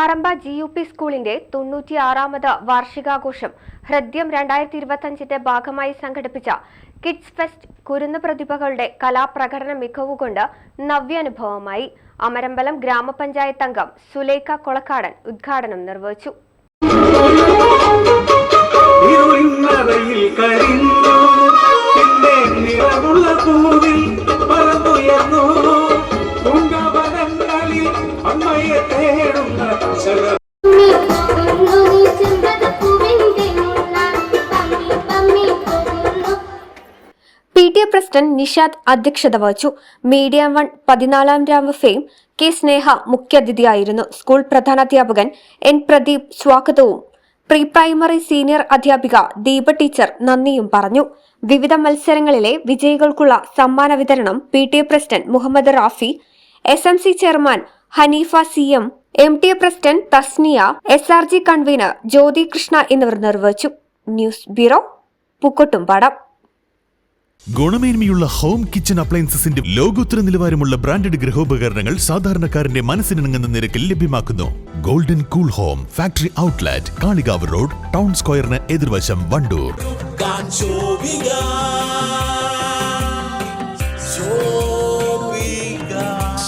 പറമ്പ G U P സ്കൂളിന്റെ തൊണ്ണൂറ്റിയാറാമത് വാർഷികാഘോഷം ഹൃദ്യം രണ്ടായിരത്തി ഇരുപത്തഞ്ചിന്റെ ഭാഗമായി സംഘടിപ്പിച്ച കിഡ്സ് ഫെസ്റ്റ് കുരുന്ന് പ്രതിഭകളുടെ കലാപ്രകടന മികവുകൊണ്ട് നവ്യാനുഭവമായി. അമരമ്പലം ഗ്രാമപഞ്ചായത്ത് അംഗം സുലേഖ കൊളക്കാടൻ ഉദ്ഘാടനം നിർവഹിച്ചു. തേടുന്ന P T A president Nishad അധ്യക്ഷത വഹിച്ചു. മീഡിയ വൺ പതിനാലാം രാമ ഫെയിം കെ സ്നേഹ മുഖ്യാതിഥിയായിരുന്നു. സ്കൂൾ പ്രധാനാധ്യാപകൻ എൻ പ്രദീപ് സ്വാഗതവും. പ്രീ പ്രൈമറി സീനിയർ അധ്യാപിക ദീപ ടീച്ചർ നന്ദിയും പറഞ്ഞു. വിവിധ മത്സരങ്ങളിലെ വിജയികൾക്കുള്ള സമ്മാന വിതരണം P T A president Muhammad Rafi S M C chairman Hanifa C M M T A president Tasniya S R G convener Jyothi Krishna എന്നിവർ നിർവഹിച്ചു. News bureau Pookkottumpadam. ഗുണമേന്മയുള്ള ഹോം കിച്ചൺ അപ്ലയൻസസിന്റെ ലോകോത്തര നിലവാരമുള്ള ബ്രാൻഡഡ് ഗൃഹോപകരണങ്ങൾ സാധാരണക്കാരന്റെ മനസ്സിനിണങ്ങുന്ന നിരക്കിൽ ലഭ്യമാക്കുന്നു. Golden cool home factory outlet Kalikavu road town സ്ക്വയറിന് എതിർവശം Wandoor.